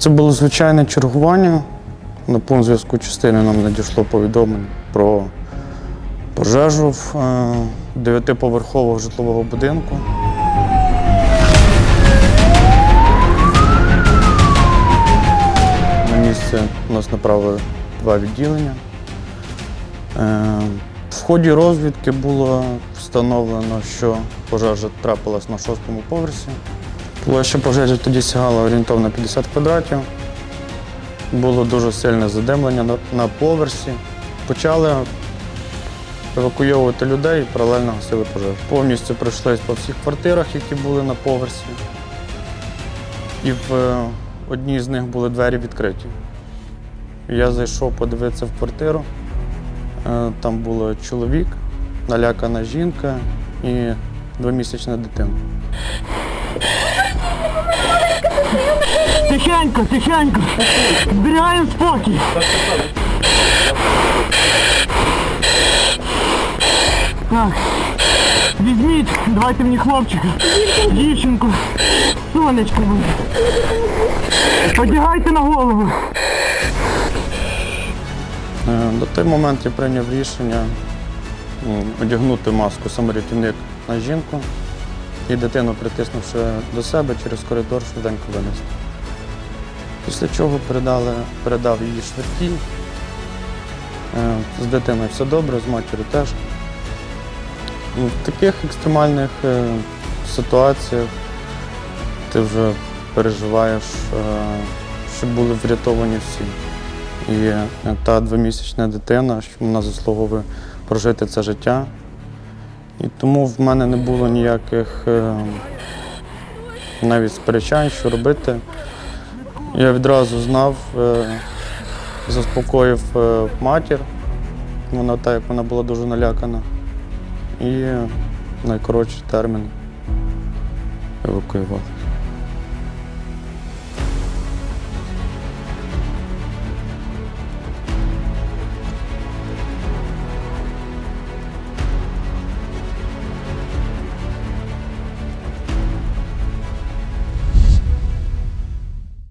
Це було звичайне чергування. На пункт зв'язку частини нам надійшло повідомлення про пожежу в е, дев'ятиповерхового житлового будинку. На місце нас направили два відділення. Е, В ході розвідки було встановлено, що пожежа трапилась на шостому поверсі. Площа пожежі тоді сягала орієнтовно 50 квадратів. Було дуже сильне задимлення на, поверсі. Почали евакуйовувати людей і паралельно гасили пожежу. Повністю пройшлись по всіх квартирах, які були на поверсі. І в е, одній з них були двері відкриті. Я зайшов подивитися в квартиру. Е, Там було чоловік, налякана жінка і двомісячна дитина. Тихенько, тихенько. Зберігаємо спокій. Так. Візьміть, давайте мені хлопчика. Дівчинку. Сонечко. моє. Одягайте на голову. Е, На той момент я прийняв рішення одягнути маску саморятівник на жінку і дитину, притиснувши до себе через коридор, швиденько винести. Після чого передали, передав її швидкій. Е, З дитиною все добре, з матір'ю теж. Ну, В таких екстремальних е, ситуаціях ти вже переживаєш, е, щоб були врятовані всі. І та двомісячна дитина, що вона заслуговує прожити це життя. І тому в мене не було ніяких навіть сперечань, що робити. Я відразу знав, е, заспокоїв е, матір, вона так, як вона була дуже налякана. І найкоротший термін евакуював.